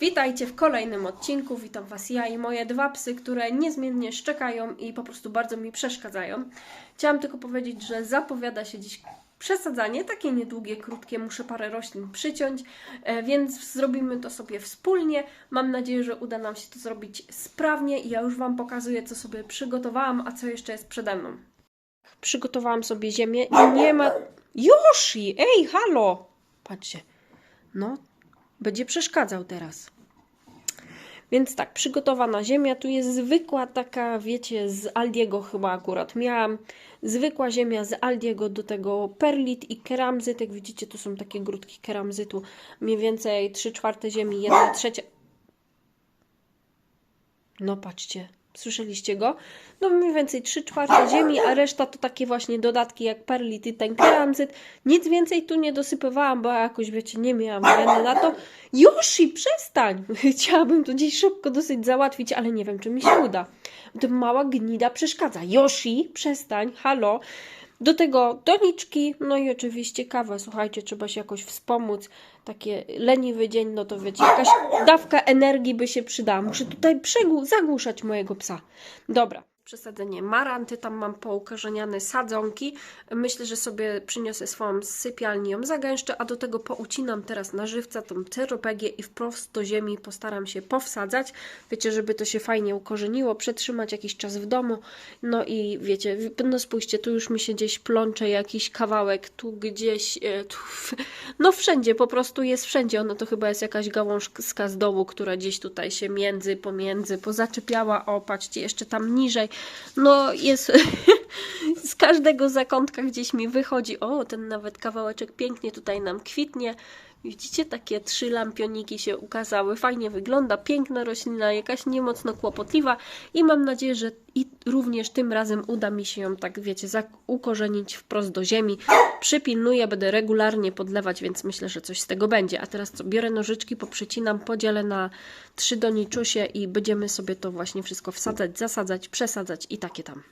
Witajcie w kolejnym odcinku. Witam Was ja i moje dwa psy, które niezmiennie szczekają i po prostu bardzo mi przeszkadzają. Chciałam tylko powiedzieć, że zapowiada się dziś przesadzanie, takie niedługie, krótkie, muszę parę roślin przyciąć, e, więc zrobimy to sobie wspólnie. Mam nadzieję, że uda nam się to zrobić sprawnie i ja już Wam pokazuję, co sobie przygotowałam, a co jeszcze jest przede mną. Przygotowałam sobie ziemię i nie ma... Yoshi! Ej, halo! Patrzcie. No, będzie przeszkadzał teraz. Więc tak, przygotowana ziemia. Tu jest zwykła taka, wiecie, z Aldiego chyba akurat miałam. Zwykła ziemia z Aldiego, do tego perlit i keramzyt. Jak widzicie, tu są takie grudki keramzytu. Mniej więcej 3 czwarte ziemi, 1 trzecia. No patrzcie, słyszeliście go? No mniej więcej 3 czwarte ziemi, a reszta to takie właśnie dodatki jak perlit i ten keramzyt. Nic więcej tu nie dosypywałam, bo jakoś, wiecie, nie miałam weny na to. Yoshi, przestań! Chciałabym to dziś szybko dosyć załatwić, ale nie wiem, czy mi się uda. To mała gnida przeszkadza. Yoshi, przestań, halo. Do tego doniczki, no i oczywiście kawę. Słuchajcie, trzeba się jakoś wspomóc. Takie leniwy dzień, no to wiecie, jakaś dawka energii by się przydała. Muszę tutaj zagłuszać mojego psa. Dobra. Przesadzenie maranty, tam mam poukorzeniane sadzonki. Myślę, że sobie przyniosę swoją z sypialni, ją zagęszczę, a do tego poucinam teraz na żywca tą ceropegię i wprost do ziemi postaram się powsadzać. Wiecie, żeby to się fajnie ukorzeniło, przetrzymać jakiś czas w domu. No i wiecie, no spójrzcie, tu już mi się gdzieś plącze jakiś kawałek, tu gdzieś, e, tu, no wszędzie, po prostu jest wszędzie. Ono to chyba jest jakaś gałązka z dołu, która gdzieś tutaj się między, pomiędzy pozaczepiała. O, patrzcie, jeszcze tam niżej. No jest z każdego zakątka gdzieś mi wychodzi. O, ten nawet kawałeczek pięknie tutaj nam kwitnie. Widzicie, takie trzy lampioniki się ukazały. Fajnie wygląda, piękna roślina, jakaś niemocno kłopotliwa i mam nadzieję, że i również tym razem uda mi się ją tak, wiecie, ukorzenić wprost do ziemi. Przypilnuję, będę regularnie podlewać, więc myślę, że coś z tego będzie. A teraz co, biorę nożyczki, poprzecinam, podzielę na trzy doniczusie i będziemy sobie to właśnie wszystko wsadzać, zasadzać, przesadzać i takie tam.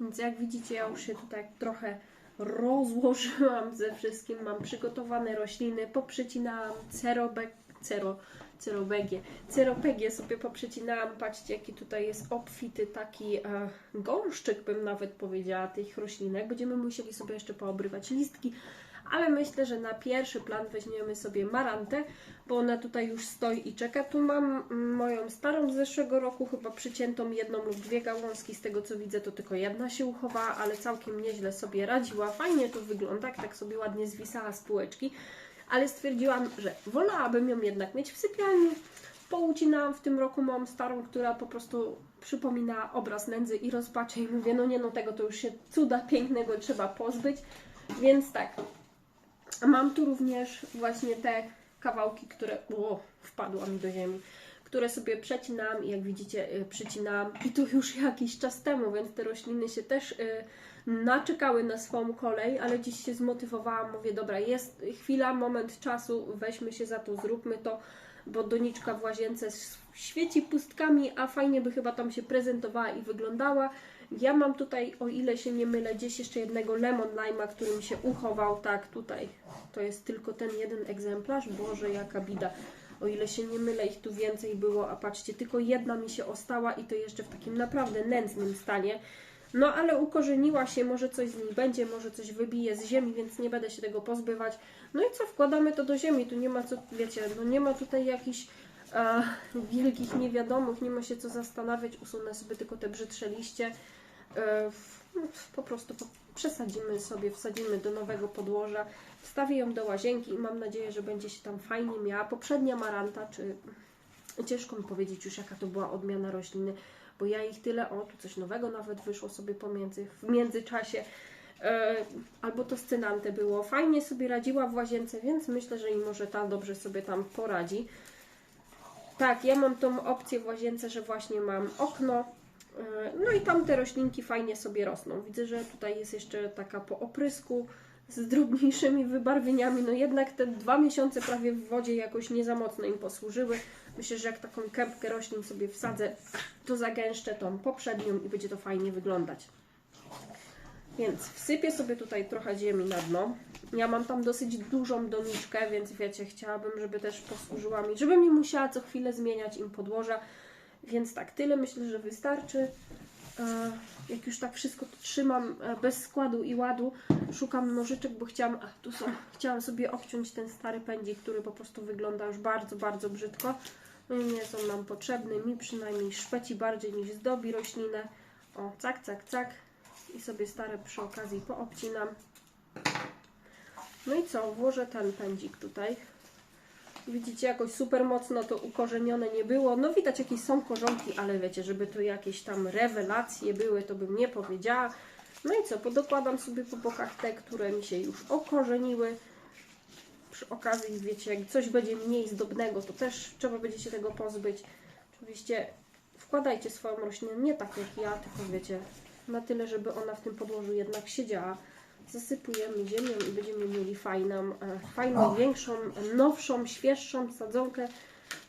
Więc jak widzicie, ja już się tutaj trochę rozłożyłam ze wszystkim. Mam przygotowane rośliny, poprzecinałam cerobek, cero, cerobegie. Ceropegię sobie poprzecinałam. Patrzcie, jaki tutaj jest obfity taki e, gąszczyk, bym nawet powiedziała, tych roślinek. Będziemy musieli sobie jeszcze poobrywać listki, ale myślę, że na pierwszy plan weźmiemy sobie marantę, bo ona tutaj już stoi i czeka. Tu mam mm, moją starą z zeszłego roku, chyba przyciętą jedną lub dwie gałązki. Z tego co widzę, to tylko jedna się uchowała, ale całkiem nieźle sobie radziła. Fajnie to wygląda, tak sobie ładnie zwisała z półeczki. Ale stwierdziłam, że wolałabym ją jednak mieć w sypialni. Poucinałam w tym roku moją starą, która po prostu przypomina obraz nędzy i rozpaczy i mówię, no nie no, tego to już się cuda pięknego trzeba pozbyć. Więc tak, Mam tu również właśnie te kawałki, które o, wpadła mi do ziemi, które sobie przecinałam i jak widzicie y, przycinałam i to już jakiś czas temu, więc te rośliny się też y, naczekały na swoją kolej, ale dziś się zmotywowałam, mówię dobra, jest chwila, moment czasu, weźmy się za to, zróbmy to, bo doniczka w łazience świeci pustkami, a fajnie by chyba tam się prezentowała i wyglądała. Ja mam tutaj, o ile się nie mylę, gdzieś jeszcze jednego lemon lime'a, który mi się uchował, tak, tutaj. To jest tylko ten jeden egzemplarz, Boże, jaka bida. O ile się nie mylę, ich tu więcej było, a patrzcie, tylko jedna mi się ostała i to jeszcze w takim naprawdę nędznym stanie. No ale ukorzeniła się, może coś z niej będzie, może coś wybije z ziemi, więc nie będę się tego pozbywać. No i co, wkładamy to do ziemi, tu nie ma co, wiecie, no nie ma tutaj jakichś e, wielkich niewiadomych, nie ma się co zastanawiać, usunę sobie tylko te brzydsze liście. E, po prostu przesadzimy sobie, wsadzimy do nowego podłoża, wstawię ją do łazienki i mam nadzieję, że będzie się tam fajnie miała. Poprzednia maranta, czy ciężko mi powiedzieć już jaka to była odmiana rośliny, bo ja ich tyle, o tu coś nowego nawet wyszło sobie pomiędzy, w międzyczasie. E, albo to scenante było. Fajnie sobie radziła w łazience, więc myślę, że i może ta dobrze sobie tam poradzi. Tak, ja mam tą opcję w łazience, że właśnie mam okno. E, No i tam te roślinki fajnie sobie rosną. Widzę, że tutaj jest jeszcze taka po oprysku z drobniejszymi wybarwieniami. No jednak te dwa miesiące prawie w wodzie jakoś nie za mocno im posłużyły. Myślę, że jak taką kępkę roślin sobie wsadzę, to zagęszczę tą poprzednią i będzie to fajnie wyglądać. Więc wsypię sobie tutaj trochę ziemi na dno. Ja mam tam dosyć dużą doniczkę, więc wiecie, chciałabym, żeby też posłużyła mi, żebym nie musiała co chwilę zmieniać im podłoża. Więc tak, tyle myślę, że wystarczy. E, Jak już tak wszystko to trzymam e, bez składu i ładu, szukam nożyczek, bo chciałam, a tu są, chciałam sobie obciąć ten stary pędzik, który po prostu wygląda już bardzo, bardzo brzydko. No nie są nam potrzebne, mi przynajmniej szpeci bardziej niż zdobi roślinę. O, cak, cak, cak. I sobie stare przy okazji poobcinam. No i co, włożę ten pędzik tutaj. Widzicie, jakoś super mocno to ukorzenione nie było. No widać jakieś są korzonki, ale wiecie, żeby tu jakieś tam rewelacje były, to bym nie powiedziała. No i co, podokładam sobie po bokach te, które mi się już okorzeniły. Przy okazji, wiecie, jak coś będzie mniej zdobnego, to też trzeba będzie się tego pozbyć. Oczywiście wkładajcie swoją roślinę nie tak jak ja, tylko wiecie, na tyle, żeby ona w tym podłożu jednak siedziała. Zasypujemy ziemią i będziemy mieli fajną, e, fajną, większą, nowszą, świeższą sadzonkę.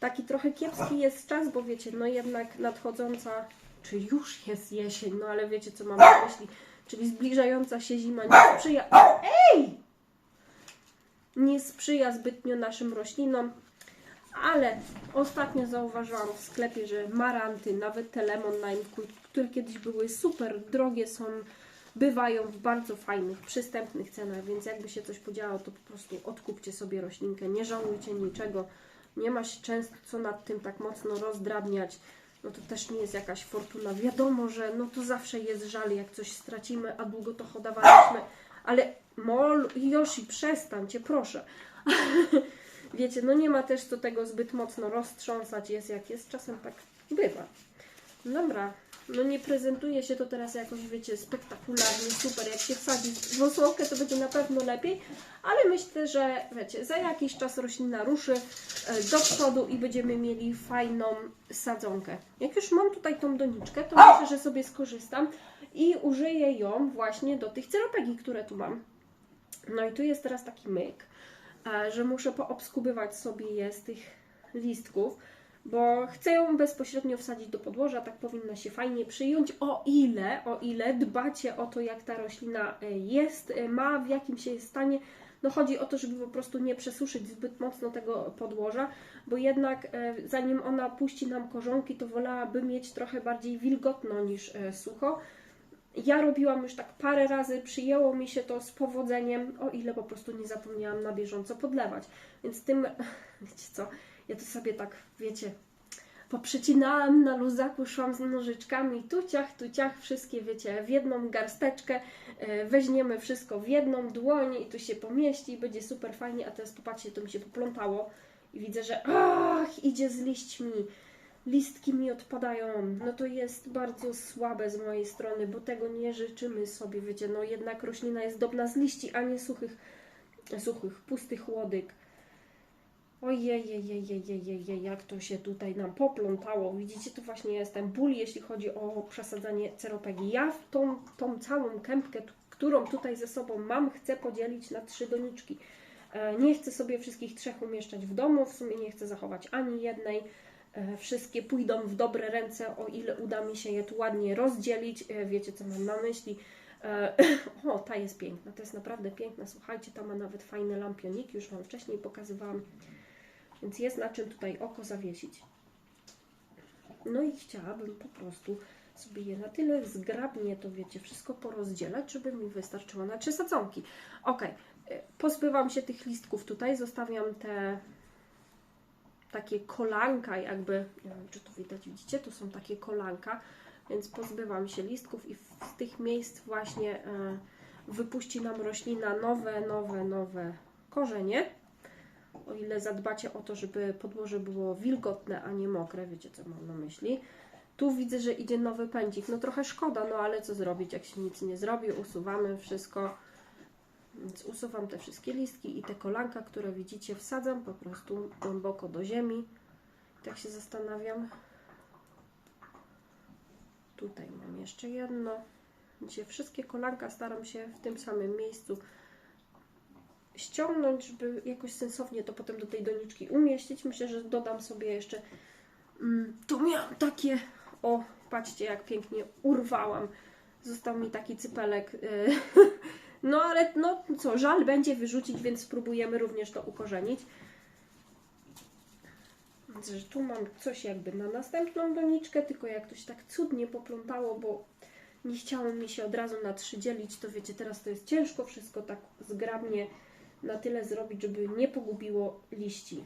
Taki trochę kiepski jest czas, bo wiecie, no jednak nadchodząca, czy już jest jesień, no ale wiecie co mam na myśli, czyli zbliżająca się zima nie sprzyja. Ej! Nie sprzyja zbytnio naszym roślinom, ale ostatnio zauważyłam w sklepie, że maranty, nawet te lemon lime, które kiedyś były super drogie, są, bywają w bardzo fajnych, przystępnych cenach, więc jakby się coś podziało, to po prostu odkupcie sobie roślinkę, nie żałujcie niczego, nie ma się często co nad tym tak mocno rozdrabniać, no to też nie jest jakaś fortuna. Wiadomo, że no to zawsze jest żal, jak coś stracimy, a długo to hodowaliśmy, ale mol, Yoshi, przestańcie, proszę. Wiecie, no nie ma też co tego zbyt mocno roztrząsać, jest jak jest, czasem tak bywa. Dobra, no nie prezentuje się to teraz jakoś, wiecie, spektakularnie, super, jak się wsadzi w osłonkę, to będzie na pewno lepiej, ale myślę, że, wiecie, za jakiś czas roślina ruszy e, do przodu i będziemy mieli fajną sadzonkę. Jak już mam tutaj tą doniczkę, to myślę, że sobie skorzystam i użyję ją właśnie do tych ceropegii, które tu mam. No i tu jest teraz taki myk, e, że muszę poobskubywać sobie je z tych listków, bo chcę ją bezpośrednio wsadzić do podłoża, tak powinna się fajnie przyjąć, o ile, o ile dbacie o to, jak ta roślina e, jest, e, ma, w jakim się jest stanie. No chodzi o to, żeby po prostu nie przesuszyć zbyt mocno tego podłoża, bo jednak e, zanim ona puści nam korzonki, to wolałabym mieć trochę bardziej wilgotno niż sucho. Ja robiłam już tak parę razy, przyjęło mi się to z powodzeniem, o ile po prostu nie zapomniałam na bieżąco podlewać. Więc tym, wiecie co, ja to sobie tak, wiecie, poprzecinałam na luzaku, szłam z nożyczkami, tuciach, tuciach, wszystkie, wiecie, w jedną garsteczkę, e, weźmiemy wszystko w jedną dłoń i tu się pomieści, będzie super fajnie, a teraz popatrzcie, to mi się poplątało i widzę, że ach, idzie z liśćmi, listki mi odpadają, no to jest bardzo słabe z mojej strony, bo tego nie życzymy sobie, wiecie, no jednak roślina jest dobna z liści, a nie suchych, suchych, pustych łodyg. Ojej, jak to się tutaj nam poplątało. Widzicie, to właśnie jest ten ból, jeśli chodzi o przesadzanie ceropegii. Ja w tą, tą całą kępkę, którą tutaj ze sobą mam, chcę podzielić na trzy doniczki. E, Nie chcę sobie wszystkich trzech umieszczać w domu, w sumie nie chcę zachować ani jednej. E, Wszystkie pójdą w dobre ręce, o ile uda mi się je tu ładnie rozdzielić. E, Wiecie, co mam na myśli. O, ta jest piękna, to jest naprawdę piękna. Słuchajcie, ta ma nawet fajne lampioniki, już Wam wcześniej pokazywałam. Więc jest na czym tutaj oko zawiesić. No i chciałabym po prostu sobie je na tyle zgrabnie, to wiecie, wszystko porozdzielać, żeby mi wystarczyło na trzy sadzonki. Ok, pozbywam się tych listków tutaj, zostawiam te takie kolanka jakby, nie wiem czy to widać, widzicie, to są takie kolanka, więc pozbywam się listków i z tych miejsc właśnie e, wypuści nam roślina nowe, nowe, nowe korzenie o ile zadbacie o to, żeby podłoże było wilgotne, a nie mokre, wiecie co mam na myśli. Tu widzę, że idzie nowy pędzik. No trochę szkoda, no ale co zrobić, jak się nic nie zrobi, usuwamy wszystko. Więc usuwam te wszystkie listki i te kolanka, które widzicie, wsadzam po prostu głęboko do ziemi. Tak się zastanawiam. Tutaj mam jeszcze jedno. Widzicie, wszystkie kolanka staram się w tym samym miejscu ściągnąć, żeby jakoś sensownie to potem do tej doniczki umieścić. Myślę, że dodam sobie jeszcze. Mm, tu miałam takie. O, patrzcie, jak pięknie urwałam Został mi taki cypelek. y, No ale no co, żal będzie wyrzucić, więc spróbujemy również to ukorzenić. Że tu mam coś jakby na następną doniczkę, tylko jak to się tak cudnie poplątało, bo nie chciało mi się od razu na trzy dzielić, to wiecie, teraz to jest ciężko wszystko tak zgrabnie na tyle zrobić, żeby nie pogubiło liści.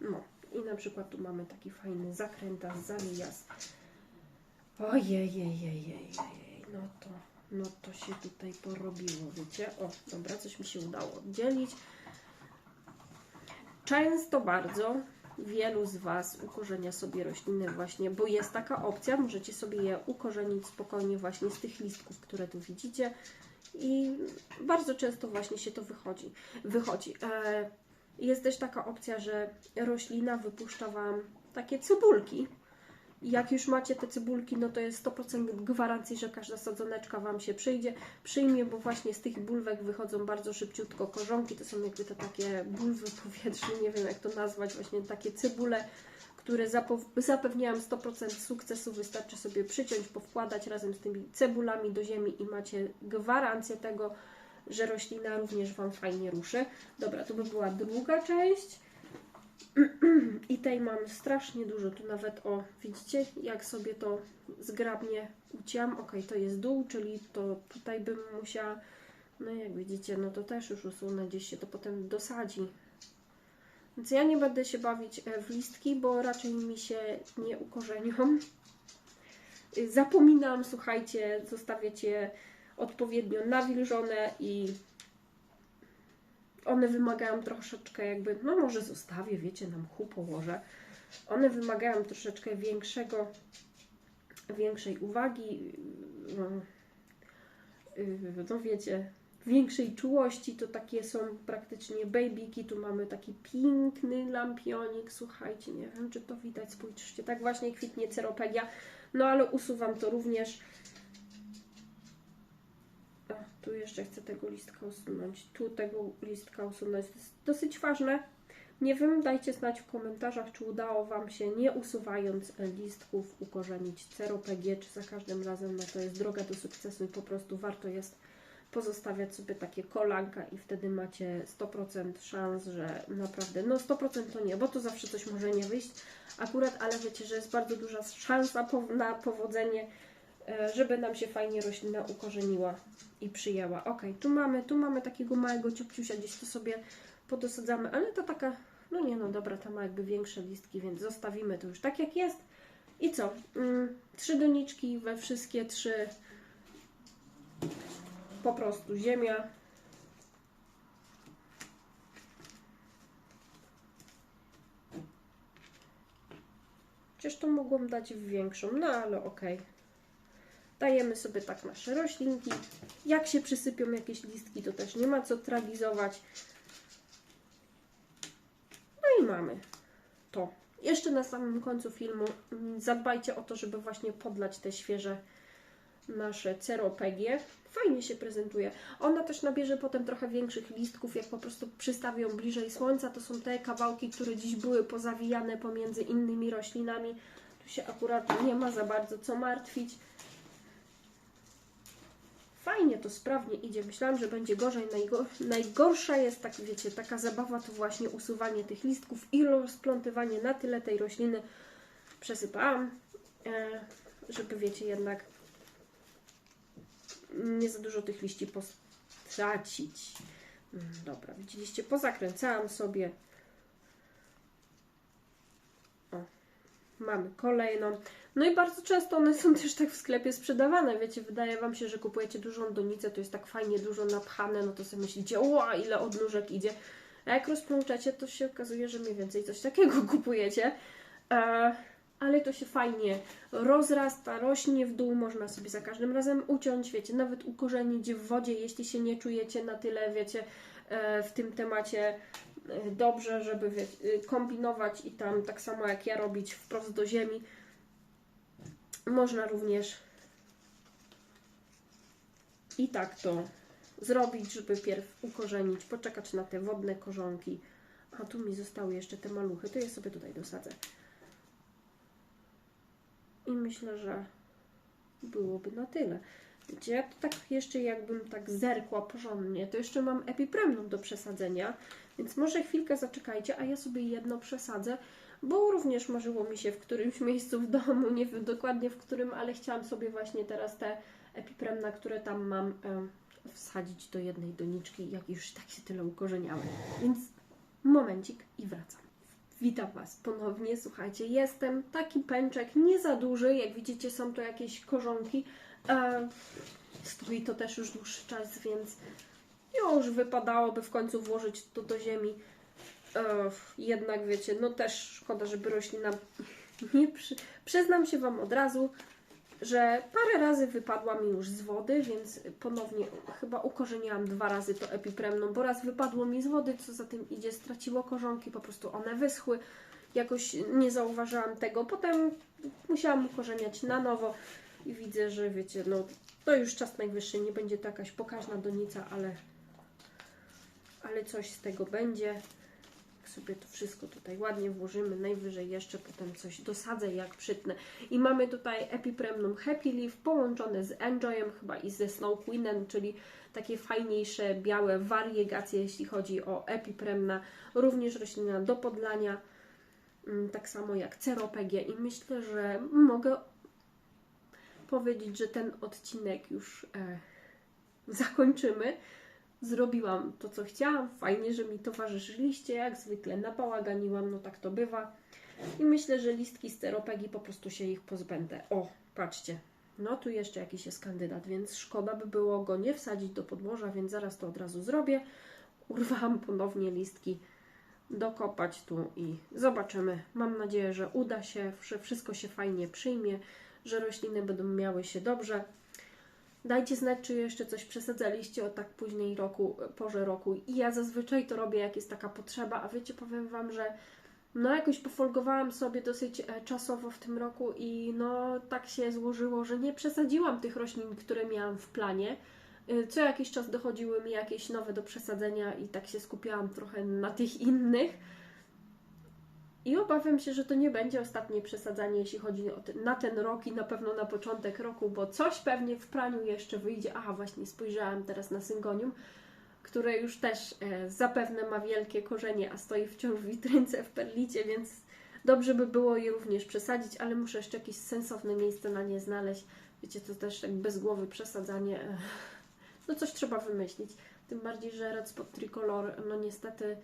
No i na przykład tu mamy taki fajny zakrętas, zawijas. Ojej, no to, no to się tutaj porobiło, wiecie? O, dobra, coś mi się udało oddzielić. Często bardzo wielu z Was ukorzenia sobie rośliny właśnie, bo jest taka opcja, możecie sobie je ukorzenić spokojnie właśnie z tych listków, które tu widzicie i bardzo często właśnie się to wychodzi. wychodzi. E, jest też taka opcja, że roślina wypuszcza Wam takie cebulki. Jak już macie te cebulki, no to jest 100% gwarancji, że każda sadzoneczka Wam się przyjdzie, przyjmie, bo właśnie z tych bulwek wychodzą bardzo szybciutko korzonki. To są jakby te takie bulwy powietrzne, nie wiem jak to nazwać, właśnie takie cebule, które zapewniają 100% sukcesu. Wystarczy sobie przyciąć, powkładać razem z tymi cebulami do ziemi i macie gwarancję tego, że roślina również Wam fajnie ruszy. Dobra, to by była druga część. I tej mam strasznie dużo. Tu nawet, o, widzicie, jak sobie to zgrabnie ucięłam. Ok, to jest dół, czyli to tutaj bym musiała, no jak widzicie, no to też już usunę, gdzieś się to potem dosadzi. Więc ja nie będę się bawić e, w listki, bo raczej mi się nie ukorzenią. Y, Zapominam, słuchajcie, zostawiać je odpowiednio nawilżone i one wymagają troszeczkę jakby, no może zostawię, wiecie, na mchu położę. One wymagają troszeczkę większego, większej uwagi, yy, yy, no wiecie, większej czułości. To takie są praktycznie babyki. Tu mamy taki piękny lampionik. Słuchajcie, nie wiem, czy to widać. Spójrzcie, tak właśnie kwitnie ceropegia. No ale usuwam to również. A, tu jeszcze chcę tego listka usunąć. Tu tego listka usunąć. To jest dosyć ważne. Nie wiem, dajcie znać w komentarzach, czy udało Wam się, nie usuwając listków, ukorzenić ceropg, czy za każdym razem no to jest droga do sukcesu i po prostu warto jest pozostawiać sobie takie kolanka i wtedy macie 100% szans, że naprawdę, no 100% to nie, bo to zawsze coś może nie wyjść akurat, ale wiecie, że jest bardzo duża szansa na powodzenie, e, żeby nam się fajnie roślina ukorzeniła i przyjęła. Ok, tu mamy, tu mamy takiego małego ciupciusia, gdzieś to sobie podosadzamy, ale to taka, no nie no dobra, ta ma jakby większe listki, więc zostawimy to już tak jak jest. I co? Mm, trzy doniczki we wszystkie trzy po prostu ziemia. Przecież to mogłam dać w większą, no ale okej. Dajemy sobie tak nasze roślinki. Jak się przysypią jakieś listki, to też nie ma co tragizować. No i mamy to. Jeszcze na samym końcu filmu mm, zadbajcie o to, żeby właśnie podlać te świeże nasze ceropegie. Fajnie się prezentuje. Ona też nabierze potem trochę większych listków, jak po prostu przystawią bliżej słońca. To są te kawałki, które dziś były pozawijane pomiędzy innymi roślinami. Tu się akurat nie ma za bardzo co martwić. Fajnie to sprawnie idzie. Myślałam, że będzie gorzej. Najgo najgorsza jest, tak wiecie, taka zabawa to właśnie usuwanie tych listków i rozplątywanie na tyle tej rośliny. Przesypałam, e, żeby wiecie, jednak nie za dużo tych liści postracić. Mm, Dobra, widzieliście, pozakręcałam sobie. O, mamy kolejną. No i bardzo często one są też tak w sklepie sprzedawane. Wiecie, wydaje Wam się, że kupujecie dużą donicę, to jest tak fajnie dużo napchane, no to sobie myślicie, ła, ile odnóżek idzie. A jak rozplączacie, to się okazuje, że mniej więcej coś takiego kupujecie. E, ale to się fajnie rozrasta, rośnie w dół, można sobie za każdym razem uciąć, wiecie, nawet ukorzenić w wodzie, jeśli się nie czujecie na tyle, wiecie, e, w tym temacie e, dobrze, żeby wie, e, kombinować i tam tak samo jak ja robić wprost do ziemi. Można również i tak to zrobić, żeby pierw ukorzenić, poczekać na te wodne korzonki. A tu mi zostały jeszcze te maluchy, to je sobie tutaj dosadzę. I myślę, że byłoby na tyle. Wiecie, ja to tak jeszcze jakbym tak zerkła porządnie, to jeszcze mam epipremnum do przesadzenia, więc może chwilkę zaczekajcie, a ja sobie jedno przesadzę, bo również marzyło mi się w którymś miejscu w domu, nie wiem dokładnie w którym, ale chciałam sobie właśnie teraz te epipremna, które tam mam, em, wsadzić do jednej doniczki, jak już tak się tyle ukorzeniały. Więc momencik i wracam. Witam Was ponownie. Słuchajcie, jestem taki pęczek, nie za duży. Jak widzicie, są to jakieś korzonki. E, stoi to też już dłuższy czas, więc już wypadałoby w końcu włożyć to do ziemi. E, jednak wiecie, no też szkoda, żeby roślina nie przy... Przyznam się Wam od razu, że parę razy wypadła mi już z wody, więc ponownie chyba ukorzeniłam dwa razy to epipremną, bo raz wypadło mi z wody, co za tym idzie, straciło korzonki, po prostu one wyschły. Jakoś nie zauważyłam tego. Potem musiałam ukorzeniać na nowo i widzę, że wiecie, no to już czas najwyższy, nie będzie to jakaś pokaźna donica, ale, ale coś z tego będzie. Sobie to wszystko tutaj ładnie włożymy, najwyżej jeszcze potem coś dosadzę jak przytnę. I mamy tutaj Epipremnum Happy Leaf połączone z Enjoyem chyba i ze Snow Queenem, czyli takie fajniejsze, białe wariegacje, jeśli chodzi o Epipremna. Również roślina do podlania, mm, tak samo jak Ceropegia i myślę, że mogę powiedzieć, że ten odcinek już e, zakończymy. Zrobiłam to, co chciałam. Fajnie, że mi towarzyszyliście. Jak zwykle nabałaganiłam, no tak to bywa. I myślę, że listki z ceropegi po prostu się ich pozbędę. O, patrzcie. No tu jeszcze jakiś jest kandydat, więc szkoda by było go nie wsadzić do podłoża, więc zaraz to od razu zrobię. Urwałam ponownie listki, dokopać tu i zobaczymy. Mam nadzieję, że uda się, że wszystko się fajnie przyjmie, że rośliny będą miały się dobrze. Dajcie znać, czy jeszcze coś przesadzaliście o tak późnej roku, porze roku. I ja zazwyczaj to robię, jak jest taka potrzeba. A wiecie, powiem Wam, że no jakoś pofolgowałam sobie dosyć e, czasowo w tym roku i no tak się złożyło, że nie przesadziłam tych roślin, które miałam w planie. E, Co jakiś czas dochodziły mi jakieś nowe do przesadzenia i tak się skupiałam trochę na tych innych. I obawiam się, że to nie będzie ostatnie przesadzanie, jeśli chodzi o ten, na ten rok i na pewno na początek roku, bo coś pewnie w praniu jeszcze wyjdzie. Aha, właśnie spojrzałam teraz na syngonium, które już też e, zapewne ma wielkie korzenie, a stoi wciąż w witrynce w perlicie, więc dobrze by było je również przesadzić, ale muszę jeszcze jakieś sensowne miejsce na nie znaleźć. Wiecie, to też tak bez głowy przesadzanie. e, No coś trzeba wymyślić. Tym bardziej, że Red Spot Tricolor, no niestety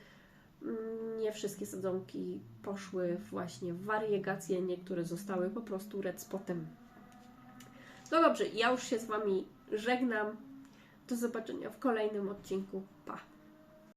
nie wszystkie sadzonki poszły właśnie w wariegację, niektóre zostały po prostu red spotem. No dobrze, ja już się z Wami żegnam. Do zobaczenia w kolejnym odcinku. Pa!